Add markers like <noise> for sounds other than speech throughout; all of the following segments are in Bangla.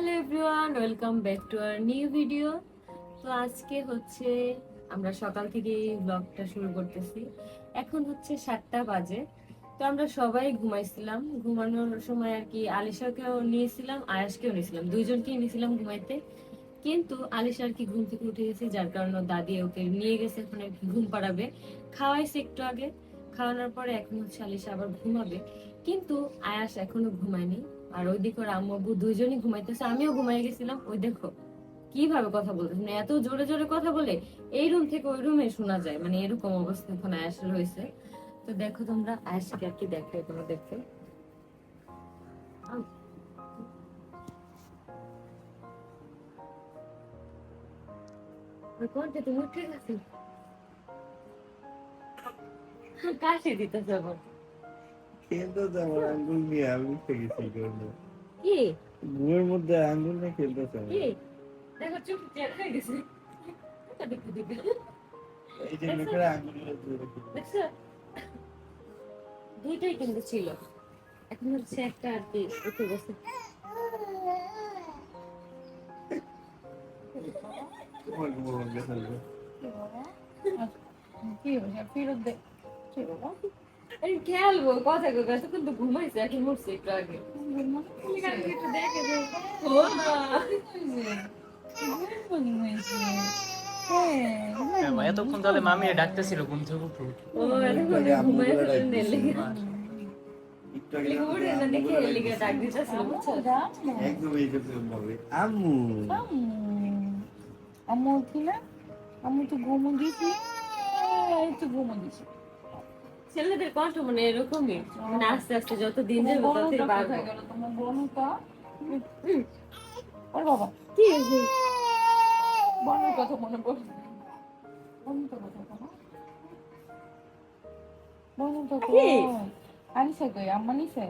Hello everyone, welcome back to our new video. তো আজকে হচ্ছে আমরা সকাল থেকে ব্লগটা শুরু করতেছি। এখন হচ্ছে সাতটা বাজে। তো আমরা সবাই ঘুমাইছিলাম। ঘুমানোর সময় আর কি আলিশাকেও নিয়েছিলাম আয়াসকেও নিয়েছিলাম। দুইজনকেই নিয়েছিলাম ঘুমাইতে। কিন্তু আলিশা আর কি ঘুম থেকে উঠে গেছে, যার কারণে দাদি ওকে নিয়ে গেছে এখন আর কি ঘুম পাড়াবে। খাওয়াইছে একটু আগে। খাওয়ানোর পরে এখন হচ্ছে আলিশা আবার ঘুমাবে। কিন্তু আয়াস এখনও ঘুমায়নি। আর ওইদিকে ওর আম্মু, আব্বু দুইজনই ঘুমাইতেছে, আমিও ঘুমাই গেছিলাম। ওই দেখো কীভাবে কথা বলতেছে? মানে এত জোরে জোরে কথা বলে এই রুম থেকে ওই রুমে শোনা যায় মানে এরকম অবস্থা এখন আয়াসের হয়েছে। তো দেখো তোমরা আয়াসকে আর কি দেখাই তোমাদেরকে। কোনটা, তুমি উঠে গেছো? কাশি দিতেছে এখন খেলতে তো আমার আঙ্গুল নিয়ে আমি গেছি করব কি? ঘুমের মধ্যে আঙ্গুল নিয়ে খেলতেছে কি? দেখো চুপ চেয়ার হয়ে গেছে। দেখো দেখো এই যে লোকের আঙ্গুল নিয়ে ধরে খেলতেছে। দেখছ? দুইটাই কিন্তু ছিল। এখন হচ্ছে একটা আর কি উঠে গেছে। কি হয়েছে ফেরত দে। কি বাবা আরে খেলব কথা কই কথা কিন্তু ঘুমাইছে এখন একটু আগে হ্যাঁ এতক্ষণ তাহলে মামি ডাকতেছিল ঘুম থেকে উঠো আম্মু আম্মু কি না আম্মু তো ঘুমো দিছি এই তো ঘুমো দিছি ছেলেদের কষ্ট মানে এরকমই। মানে আস্তে আস্তে যত দিন যাবে ততই বাড়বে। তোমার বোনটা? ওর বাবা। কি হয়েছে? বোনের কথা মনে পড়ে। বোনের কথা তো কি? আনিসা কই? আম্মা নিছে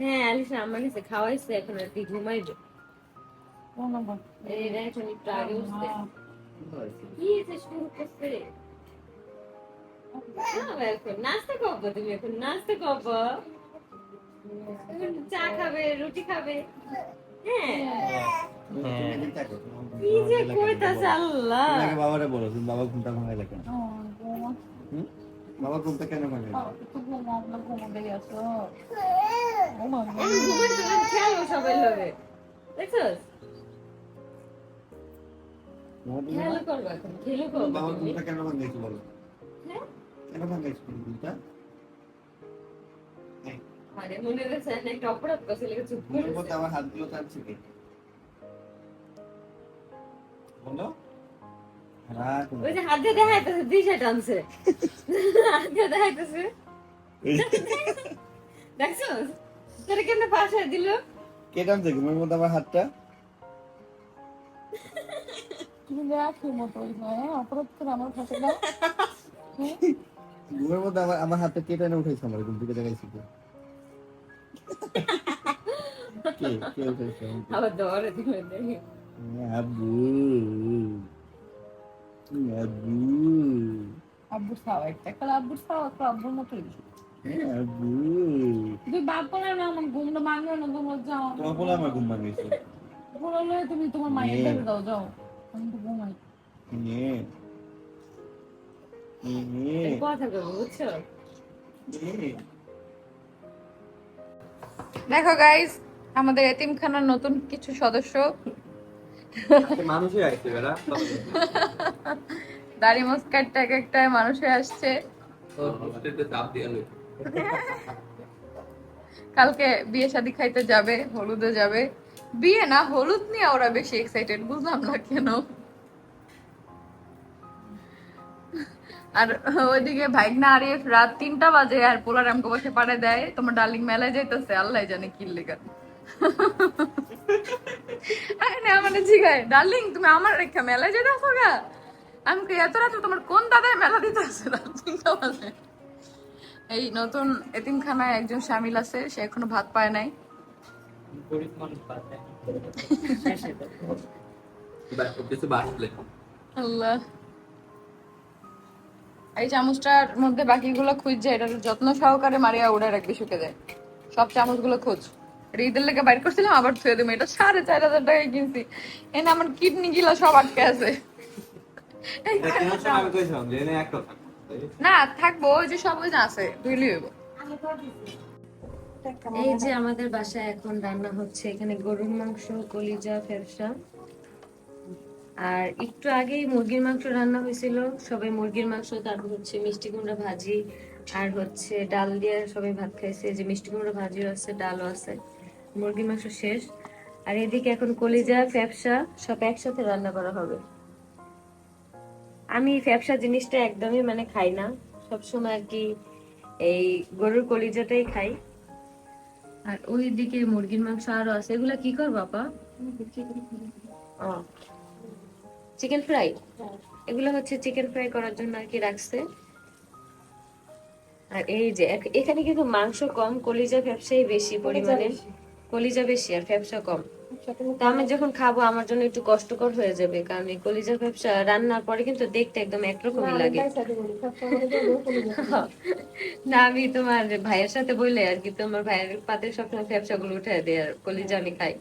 হ্যাঁ আলিশা আমার নিচে খাওয়াইছে এখন আর কি ঘুমাইবে বোন আবার এই রে এখন একটু আগে উঠছে। কি যে শুরু করছে এখন নাস্তা করব তুমি এখন নাস্তা করব। চা খাবে রুটি খাবে। হ্যাঁ। তুমি থাকো, তোমার ঘুম কি যে ভাঙাইলা কেন? কইতাছে আল্লাহ। তুমি আগে বাবারে বলো তুমি বাবা ঘুমটা বোন হুম? বাবা ঘুমটা কেন খেয়ালও সবাই লগে। দেখছস? তোমার তুমি খেয়ালও করব এখন খেয়ালও করব বাবা ঘুমটা কেন ভাঙাইছো বলো? হ্যাঁ? মানে মনে একটা অপরাধ করছে লেগে চুপ করে মধ্যে আমার হাতগুলো টানছে কে বলো? ওই যে হাত দিয়ে দেখাইতেছে দিশা টানছে। হাত দিয়ে দেখাইতেছে। দেখছ? তোরা কেমনে পাশে দিল? কে টানছে ঘুমের মধ্যে আমার হাতটা? তুমি দেখো মতো হ্যাঁ অপরাধ করে আমার ফাঁসে দাও? <laughs> ঘুমের মধ্যে আমার আমার হাতটা কে টেনে উঠেছে আমার? ঘুম থেকে? আবার দৌড়ে আব্বু। আব্বু। আব্বুর একটা কাল খাওয়া একটা আব্বুর আব্বু। তুই বাপ বলে না আমার ঘুমটা ভাঙবে না তোমার যাও তোমার বলে আমার ঘুম ভাঙিয়েছে। বলে তুমি তোমার মায়ের কাছে দাও যাও। আমি তো ঘুমাই। নে কথা করব বুঝছ? দেখো গাইস আমাদের এতিমখানার নতুন কিছু সদস্য। মানুষই আইছে বেড়া <laughs> দাড়ি মস্কারটা এক একটা মানুষে আসছে। <laughs> কালকে বিয়ে শাদী খাইতে যাবে হলুদে যাবে। বিয়ে না হলুদ নিয়ে ওরা বেশি এক্সাইটেড বুঝলাম না কেন। আর ওইদিকে ভাইগনা আরিফ রাত তিনটা বাজে আর পোলার আমাকে বসে পাড়ে দেয়। তোমার ডার্লিং মেলায় যাইতেছে আল্লাহ জানে কি লেগা। আরে মানে জিগায় ডার্লিং তুমি আমার রেখা মেলায় যেতেছো গা? আমি এত রাতে তোমার কোন দাদায় মেলা দিতে আছে রাত তিনটা বাজে? এই নতুন এতিমখানায় একজন শামিল আছে সে এখনও ভাত পায় নাই। <laughs> আল্লাহ। এই চামচটার মধ্যে বাকিগুলো খুঁজছে এটা যত্ন সহকারে মারিয়া উড়ে রাখবি শুকে দেয় সব চামচগুলো খোঁজ। এটা ঈদের লেগে বাইর করছিলাম আবার থুয়ে দেবো। এটা সাড়ে চার হাজার টাকায় কিনছি। এনে আমার কিডনি গিলা সব আটকে আছে। না থাকব ওই যে সব ওই যে আছে দুইলি হইব। এই যে আমাদের বাসায় এখন রান্না হচ্ছে এখানে গরুর মাংস কলিজা ফেরসা আর একটু আগেই মুরগির মাংস রান্না হয়েছিল। সবাই মুরগির মাংস তারপর হচ্ছে মিষ্টি কুমড়া ভাজি আর হচ্ছে ডাল দিয়ে সবাই ভাত খাইছে। যে মিষ্টি কুমড়া ভাজিও আছে ডালও আছে। মুরগির মাংস শেষ। আর এদিকে এখন কলিজা ফ্যাপসা সব একসাথে রান্না করা হবে। আমি ফ্যাপসা জিনিসটা একদমই মানে খাই না। সবসময় আর কি এই গরুর কলিজাটাই খাই। আর ওই দিকে মুরগির মাংস আরও আছে। এগুলা কি কর বাবা চিকেন ফ্রাই এগুলো হচ্ছে চিকেন ফ্রাই করার জন্য আর কি রাখছে। আর এই যে এখানে কিন্তু মাংস কম কলিজা ফ্যাপসাই বেশি পরিমাণে। কলিজা বেশি আর ফ্যাপসা কম। তা আমি যখন খাব আমার জন্য একটু কষ্টকর হয়ে যাবে কারণ এই কলিজা ফ্যাপসা রান্নার পরে কিন্তু দেখতে একদম একরকমই লাগে। না আমি তোমার ভাইয়ের সাথে বললে আর কি তোমার ভাইয়ের পাতে সবসময় ফ্যাপসা গুলো উঠে দেয় আর কলিজা আমি খাই।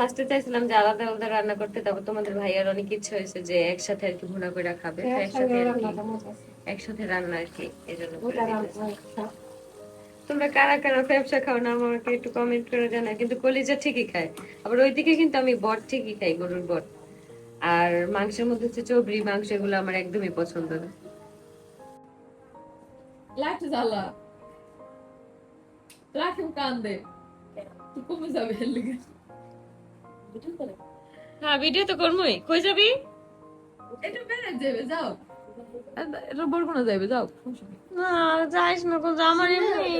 ফার্স্টে চাইছিলাম যে আলাদা আলাদা রান্না করতে তারপর তোমাদের ভাইয়ার অনেক ইচ্ছা হয়েছে যে একসাথে আর কি ভুনা করে খাবে। একসাথে আর কি একসাথে রান্না আর কি দিতেছি। তোমরা কারা কারা খাও না আমাকে একটু কমেন্ট করে জানা কিন্তু কলিজা ঠিকই খায়। আবার ওইদিকে কিন্তু আমি বট ঠিকই খাই গরুর বট আর মাংসের মধ্যে হচ্ছে চবরি মাংস এগুলো আমার একদমই পছন্দ না। লাগছে জ্বালা। কান্দে। তুই কমে যাবে হ্যাঁ ভিডিও তো করবোই কই যাবি? বেড়ে যাবে যাও। এটা বরগুনা যাবে যাও না যাইস না কোথাও আমার এমনি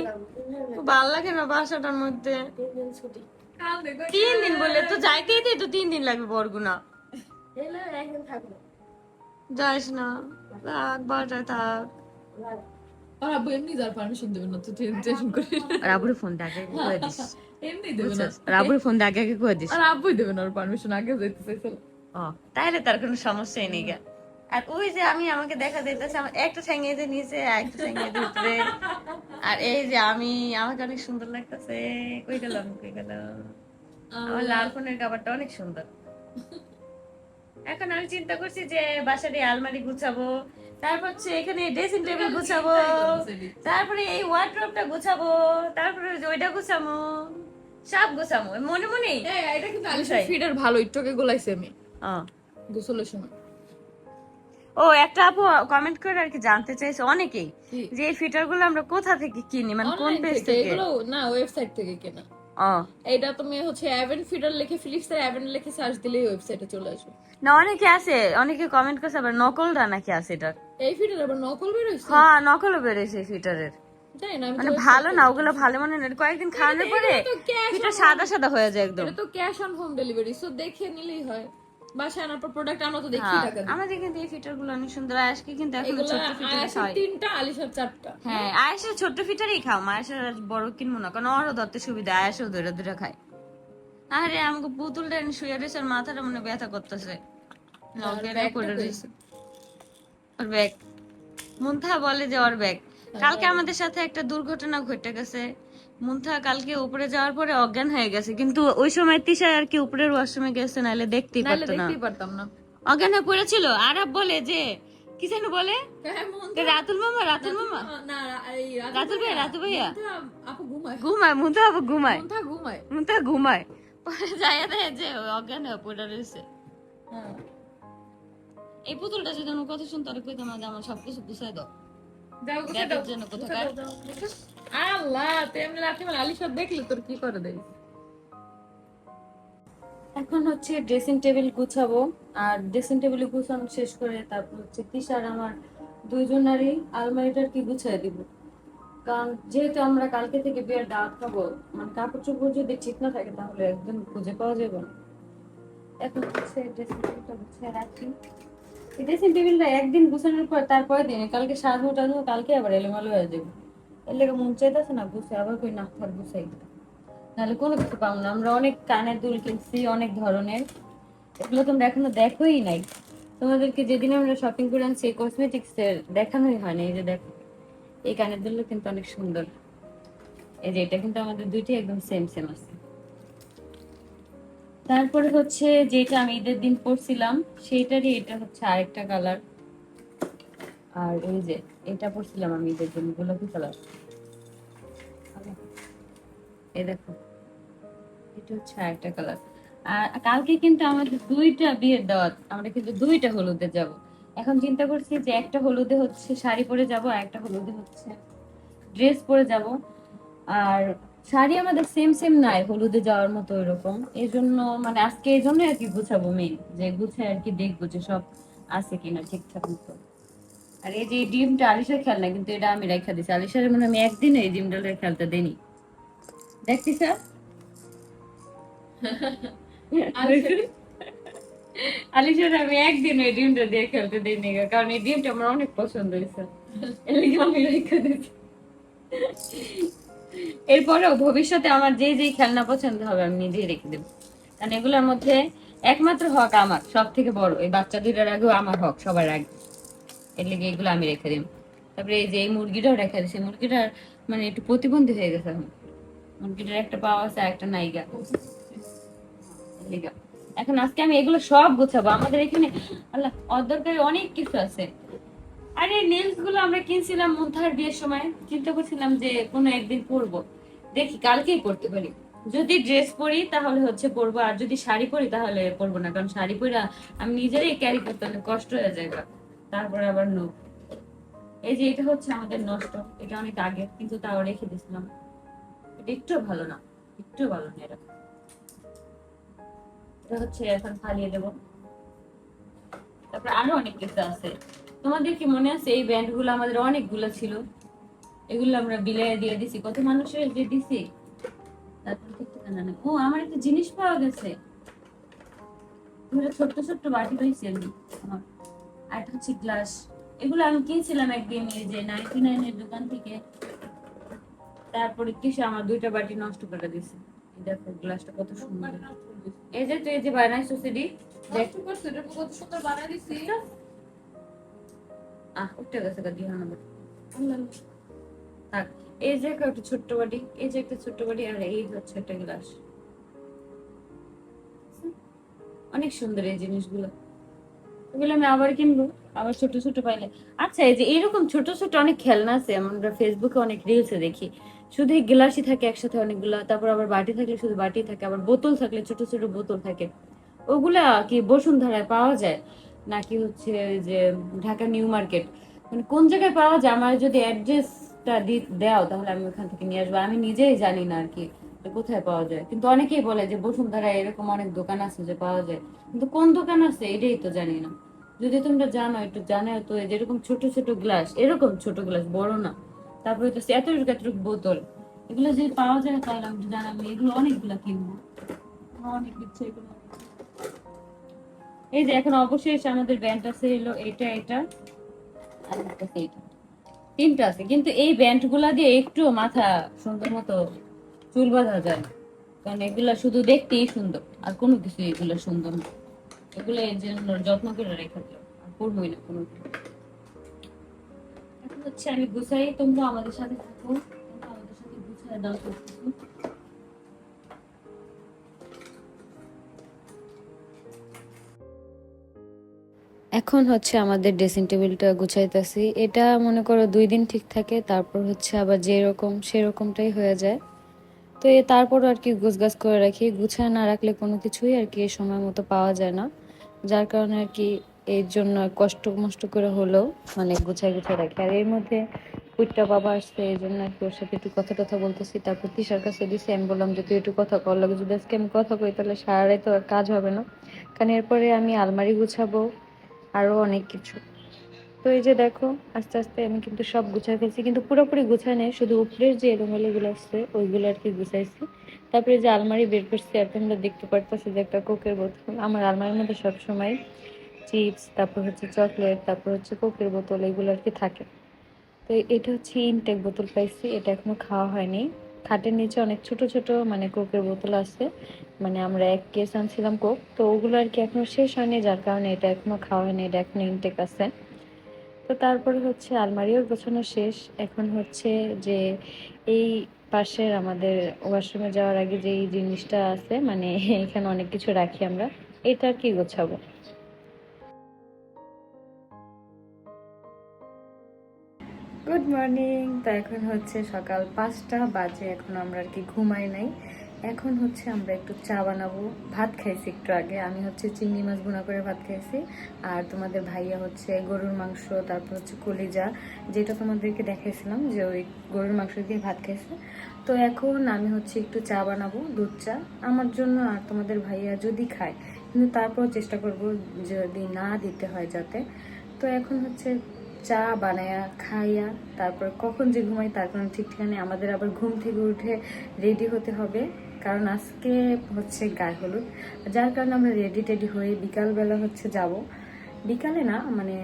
ভালো লাগে না বাসাটার মধ্যে। তিন দিন বললে তো যাইতেই দিই তো তিন দিন লাগবে বরগুনা। যাইস না থাক বাসায় থাক। আর আব্বু এমনি যার পারমিশন দেবে না তুই টেনশন করিস না। রাবুর ফোন দিস। এমনি দেবে না রাবুর ফোন আগে আগে করে দিস আর আব্বুই দেবে না ওর পারমিশন আগে যেতে চাইছিল ও তার কোনো সমস্যাই নেই গা। আর ওই যে আমি আমাকে দেখা দিতেছে আমার একটা যে নিচে একটা ভিতরে আর এই যে আমি আমাকে অনেক সুন্দর লাগতেছে। কই গেলাম কই গেলাম? আমার লাল ফোনের কাভারটা অনেক সুন্দর। এখন আমি চিন্তা করছি যে বাসার এই আলমারি গুছাবো তারপর হচ্ছে এখানে ড্রেসিং টেবিল গুছাবো তারপরে এই ওয়ার্ড্রপটা গুছাবো তারপরে ওইটা গুছাবো। সব গুছাবো মনে মনেই এই, এটা কিন্তু। আলিশার ফিডার ভালো একটুকে গোলাইছে আমি। গোসলের সময়। ও একটা আপু কমেন্ট করে আর কি জানতে চাইছে অনেকেই যে এই ফিটারগুলো আমরা কোথা থেকে কিনি? মানে কোন পেজ থেকে, এগুলো না ওয়েবসাইট থেকে কেনা। এটা তুমি হচ্ছে অ্যাভেন ফিডার লিখে ফিলিপস এর অ্যাভেন লিখে সার্চ দিলেই ওয়েবসাইটে চলে আসবে না অনেকে আছে অনেকে কমেন্ট করছে আবার নকলটা নাকি আছে এটার। এই ফিডার আবার নকল বের হইছে? হ্যাঁ নকলও ফিটারের জানি না আমি মানে ভালো না ওগুলো ভালো মনে না কয়েকদিন খাওয়ানোর পরে on সাদা সাদা হয়ে যায় একদম। এটা তো cash on home delivery so দেখে নিলেই হয়। বাসায় আনার পর প্রোডাক্ট আনা তো দেখি হ্যাঁ, টাকা আমাদের কিন্তু এই ফিটারগুলো অনেক সুন্দর আজকে কিন্তু এখন এগুলো ফিটার আয়াসের তিনটা আলিশার চারটা। হ্যাঁ ফিটারই খাও আর বড় কিনবো না কারণ ওরও ধরতে সুবিধা আয়েসও ধরে ধরে খায়। আরে আমাকে পুতুলটা শুয়ে রয়েছে আর মাথাটা মনে ব্যথা করতেছে। রয়েছে। ওর ব্যাগ। মুন্থা বলে যে ওর ব্যাগ। কালকে আমাদের সাথে একটা দুর্ঘটনা ঘটে গেছে। মুন্থা কালকে উপরে যাওয়ার পরে অজ্ঞান হয়ে গেছে কিন্তু ওই সময় তিশা আর কি উপরের ওয়াশরুমে গেছে নাহলে দেখতেই দেখতেই পারতাম না। অজ্ঞান হয়ে পড়েছিল? আরব বলে যে কি যেন বলে? হ্যাঁ, রাতুল মামা রাতুল মামা? এই রাতুল ভাইয়া রাতুল ভাইয়া। ঘুমায়। মুন্থা আবার ঘুমায়। মুন্থা ঘুমায়। পরে যায় যে অজ্ঞান হয়ে পড়ে রয়েছে। হ্যাঁ। এই পুতুলটা যদি কথা শুনতে আর কইতাম আমার সবকিছু গুছাই দাও। আল্লাহ তেমনি রাখি মানে আলিশা দেখলে তোর কি করে দেয়? এখন হচ্ছে ড্রেসিং টেবিল গুছাবো আর ড্রেসিং টেবিল গুছানো শেষ করে তারপর হচ্ছে তিশার আমার দুইজনারই আলমারিটার কি গুছাই দিব? কারণ যেহেতু আমরা কালকে থেকে বিয়ের দাওয়াত খাব মানে কাপড় চোপড় যদি ঠিক না থাকে তাহলে একদম খুঁজে পাওয়া যাবে না। এখন হচ্ছে ড্রেসিং টেবিলটা গুছিয়ে রাখি। এই ড্রেসিং টেবিলটা একদিন গুছানোর পর তারপরে দিন, কালকে সাজবো টাজবো কালকে আবার এলোমেলো হয়ে যাবে। এর লেগে মন চাইতেছে না গুছে, আবার কই না থাক, গুছাই নাহলে কোনো কিছু পাবো না। আমরা অনেক কানের দুল কিনছি, অনেক ধরনের। এগুলো তোমরা এখনও দেখোই নাই। তোমাদেরকে যেদিন আমরা শপিং করে আনছি কসমেটিক্স এর দেখানোই হয়নি, এই যে দেখো। এই কানের দুলগুলো কিন্তু অনেক সুন্দর। এই যে এটা কিন্তু আমাদের দুইটাই একদম সেম সেম আছে। তারপরে হচ্ছে যেটা আমি ঈদের দিন পরছিলাম, সেইটারই এটা হচ্ছে আরেকটা কালার আর এই যে, এটা পরছিলাম আমি ঈদের জন্য গোলাপি কালার এই দেখো, এটা হচ্ছে আরেকটা কালার আর কালকে কিন্তু আমাদের দুইটা বিয়ের দাওয়াত, আমরা কিন্তু দুইটা হলুদে যাব। এখন চিন্তা করছি যে একটা হলুদে হচ্ছে শাড়ি পরে যাব একটা হলুদে হচ্ছে ড্রেস পরে যাব। আর শাড়ি আমাদের সেম সেম নাই হলুদে যাওয়ার মতো এরকম। এই জন্য মানে আজকে এই জন্য আর কি গুছাবো মেন যে গুছাই আর কি দেখব যে সব আছে কিনা ঠিকঠাক মতো। আর এই যে এই ডিমটা আলিশার খেল না কিন্তু এটা আমি রেখা দিছি। আলিশার মানে আমি একদিন এই ডিমটা খেলতে দেনি দেখছি স্যার আলিশার আমি একদিন ওই ডিমটা দিয়ে খেলতে দিইনি কারণ এই ডিমটা আমার অনেক পছন্দ হয়েছে। এর আমি রেখে দিয়েছি এরপরেও ভবিষ্যতে আমার যে যে খেলনা পছন্দ হবে আমি নিজেই রেখে দেবো। কারণ এগুলোর মধ্যে একমাত্র হক আমার সব থেকে বড়। এই বাচ্চা দুইটার আগেও আমার হক, সবার আগে। এর লিগে এগুলো আমি রেখে দিই তারপরে এই যে এই মুরগিটাও রেখে দিয়েছি মুরগিটার মানে একটু প্রতিবন্ধী হয়ে গেছে এখন মুরগিটার একটা পাওয়া আছে একটা নাইগা। এখন আজকে আমি এগুলো সব গোছাবো। আমাদের এখানে আল্লাহ, অদরকারি অনেক কিছু আছে। আরে নেলসগুলো আমরা কিনছিলাম মুন্থার বিয়ের সময়। চিন্তা করছিলাম যে কোনো একদিন পরবো। দেখি, কালকেই পরতে পারি। যদি ড্রেস পরি, তাহলে হচ্ছে পরবো। আর যদি শাড়ি পরি, তাহলে পরবো না। কারণ শাড়ি পরা আমি নিজেরই ক্যারি করতে অনেক কষ্ট হয়ে যায় তারপরে আবার নো এই যে এটা হচ্ছে আমাদের নষ্ট। এটা অনেক আগে, কিন্তু তাও রেখে দিয়েছিলাম। এটা একটু ভালো না। একটু ভালো না এটা। এটা হচ্ছে এখন ফালিয়ে দেবো। তারপর আরও অনেক কিছু আছে। তোমাদের কি মনে আছে এই ব্যান্ডগুলো আমাদের অনেকগুলো ছিল? এগুলো আমরা বিলাই দিয়ে দিছি। কত মানুষের যে দিছি? তারপর। ও আমার একটা জিনিস পাওয়া গেছে। ছোট্ট ছোট্ট বাটি পাইছি আমি। আমার আর হচ্ছে গ্লাস। এগুলো আমি কিনছিলাম একদিন এই যে নাইনটি নাইনের দোকান থেকে। তারপরে কিসে আমার দুইটা বাটি নষ্ট করে দিছে। দেখো গ্লাসটা কত সুন্দর। এই যে তো এই যে বানাইছো সিডি দেখ। কত সুন্দর বানাই দিছি। আহ গেছে থাক, এই যে একটা ছোট্ট এই যে একটা ছোট্ট আর এই হচ্ছে একটা গ্লাস। অনেক সুন্দর এই জিনিসগুলো। এগুলো আমি আবার কিনবো, আবার ছোট ছোট পাইলে। আচ্ছা এই যে এরকম ছোট ছোট অনেক খেলনা আছে, আমরা ফেসবুকে অনেক রিলসে দেখি। শুধু গ্লাসই থাকে একসাথে অনেকগুলা, তারপর আবার বাটি থাকলে শুধু বাটি থাকে, আবার বোতল থাকলে ছোট ছোট বোতল থাকে। ওগুলা কি বসুন্ধরায় পাওয়া যায়? নাকি হচ্ছে যে ঢাকা নিউ মার্কেট? মানে কোন জায়গায় পাওয়া যায়? আমার যদি অ্যাড্রেসটা দাও, তাহলে আমি ওখান থেকে নিয়ে আসব। আমি নিজেই জানি না আর কি কোথায় পাওয়া যায়। কিন্তু অনেকেই বলে যে বসুন্ধরায় এরকম অনেক দোকান আছে যে পাওয়া যায়। কিন্তু কোন দোকান আছে এটাই তো জানি না। যদি তোমরা জানো, একটু জানো তো যেরকম ছোট ছোট গ্লাস, এরকম ছোট গ্লাস, বড় না। তারপরে তো এতটুকু এতটুকু বোতল। এগুলো যদি পাওয়া যায়, তাহলে আমি জানাব, এগুলো অনেকগুলো কিনবো। অনেক ইচ্ছে এগুলো। এই যে এখন অবশেষ আমাদের ব্যান্ড আছে এলো এটা এটা। তিনটা আছে, কিন্তু এই ব্যান্ডগুলা দিয়ে একটু মাথা সুন্দর মতো চুল বাঁধা যায়। কারণ এগুলা শুধু দেখতেই সুন্দর, আর কোনো কিছু এগুলো সুন্দর না। এগুলো এর জন্য যত্ন করে রেখে দিও, আর করবোই না কোনো হচ্ছে আমি গুছাই, তোমরা আমাদের সাথে থাকো। আমাদের সাথে গুছাই দাও এখন হচ্ছে আমাদের ড্রেসিং টেবিলটা গুছাইতেছি। এটা মনে করো দুই দিন ঠিক থাকে, তারপর হচ্ছে আবার যেরকম সেরকমটাই হয়ে যায়। তো এ তারপর আর কি গুছগাছ করে রাখি। গুছায় না রাখলে কোনো কিছুই আর কি সময় মতো পাওয়া যায় না। যার কারণে আর কি এর জন্য কষ্ট মষ্ট করে হলেও মানে গুছায় গুছাই রাখি। আর এর মধ্যে কুইটটা বাবা আসছে, এই জন্য আর কি ওর সাথে একটু কথা টথা বলতেছি। তারপর তিশার কাছে দিছি, আমি বললাম যে, তুই একটু কথা কর। লাগে যদি আজকে আমি কথা কই, তাহলে সারাই তো আর কাজ হবে না। কারণ এরপরে আমি আলমারি গুছাবো আরও অনেক কিছু। তো এই যে দেখো, আস্তে আস্তে আমি কিন্তু সব গুছাই ফেলছি, কিন্তু পুরোপুরি গুছাই নেই, শুধু উপরের যে এলোমেলো গুলো আসছে ওইগুলো আর কি গুছাইছি। তারপরে যে আলমারি বের করছি, আর তোমরা দেখতে পারতেছি যে একটা কোকের বোতল। আমার আলমারির মধ্যে সবসময় চিপস, তারপর হচ্ছে চকলেট, তারপর হচ্ছে কোকের বোতল, এগুলো আর কি থাকে। তো এটা হচ্ছে ইনটেক বোতল পাইছি, এটা এখনও খাওয়া হয়নি। খাটের নিচে অনেক ছোট ছোট মানে কোকের বোতল আছে। মানে আমরা এক কেস আনছিলাম কোক, তো ওগুলো আর কি এখনও শেষ হয়নি, যার কারণে এটা এখনও খাওয়া হয়নি, এটা এখনও ইনটেক আছে। তো তারপরে হচ্ছে আলমারিও গোছানো শেষ। এখন হচ্ছে যে এই পাশের আমাদের ওয়াশরুমে যাওয়ার আগে যে এই জিনিসটা আছে মানে এখানে অনেক কিছু রাখি আমরা, এটা আর কি গোছাবো। গুড মর্নিং তো এখন হচ্ছে সকাল পাঁচটা বাজে, এখন আমরা আর কি ঘুমাই নাই। এখন হচ্ছে আমরা একটু চা বানাবো। ভাত খাইছি একটু আগে। আমি হচ্ছে চিংড়ি মাছ ভুনা করে ভাত খাইছি। আর তোমাদের ভাইয়া হচ্ছে গরুর মাংস, তারপর হচ্ছে কলিজা, যেটা তোমাদেরকে দেখাইছিলাম যে ওই গরুর মাংস দিয়ে ভাত খাইছে। তো এখন আমি হচ্ছে একটু চা বানাবো, দুধ চা। আমার জন্য আর তোমাদের ভাইয়া যদি খায়, কিন্তু তারপর চেষ্টা করব যদি না দিতে হয় যাতে। তো এখন হচ্ছে চা বানায়া খাইয়া তারপর কখন যে ঘুমাই তার কোনো ঠিক ঠিকানা। আমাদের আবার ঘুম থেকে উঠে রেডি হতে হবে। কারণ আজকে হচ্ছে গায়ে হলুদ। যার কারণে আমরা রেডি টেডি হয়ে বিকালবেলা হচ্ছে যাব। বিকালে না মানে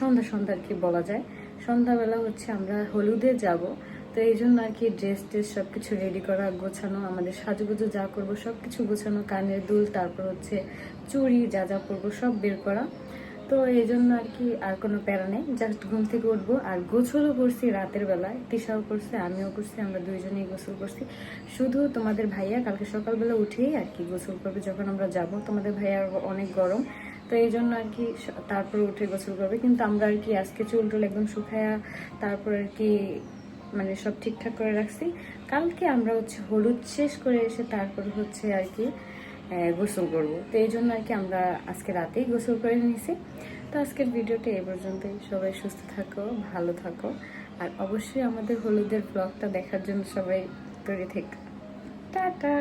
সন্ধ্যা সন্ধ্যা আর কি বলা যায়। সন্ধ্যাবেলা হচ্ছে আমরা হলুদে যাব। তো এই জন্য আর কি ড্রেস ট্রেস সব কিছু রেডি করা, গোছানো, আমাদের সাজুগুজু যা করব সব কিছু গোছানো, কানের দুল, তারপর হচ্ছে চুড়ি যা যা করব সব বের করা। তো এই জন্য আর কি আর কোনো প্যারা নেই। জাস্ট ঘুম থেকে উঠবো আর গোসলও করছি রাতের বেলায় তিশাও করছে, আমিও করছি, আমরা দুইজনেই গোসল করছি। শুধু তোমাদের ভাইয়া কালকে সকালবেলা উঠেই আর কি গোসল করবে যখন আমরা যাব। তোমাদের ভাইয়ার অনেক গরম, তো এই জন্য আর কি তারপরে উঠে গোসল করবে। কিন্তু আমরা আর কি আজকে চুল টুল একদম শুকায়া তারপর আর কি মানে সব ঠিকঠাক করে রাখছি। কালকে আমরা হচ্ছে হলুদ শেষ করে এসে তারপর হচ্ছে আর কি গোসল করব। তো এই জন্য আর কি আমরা আজকে রাতেই গোসল করে নিয়েছি। তো আজকের ভিডিওটা এ পর্যন্তই। সবাই সুস্থ থাকো, ভালো থাকো। আর অবশ্যই আমাদের হলুদের ব্লগটা দেখার জন্য সবাই তৈরি থেকো। টাটা!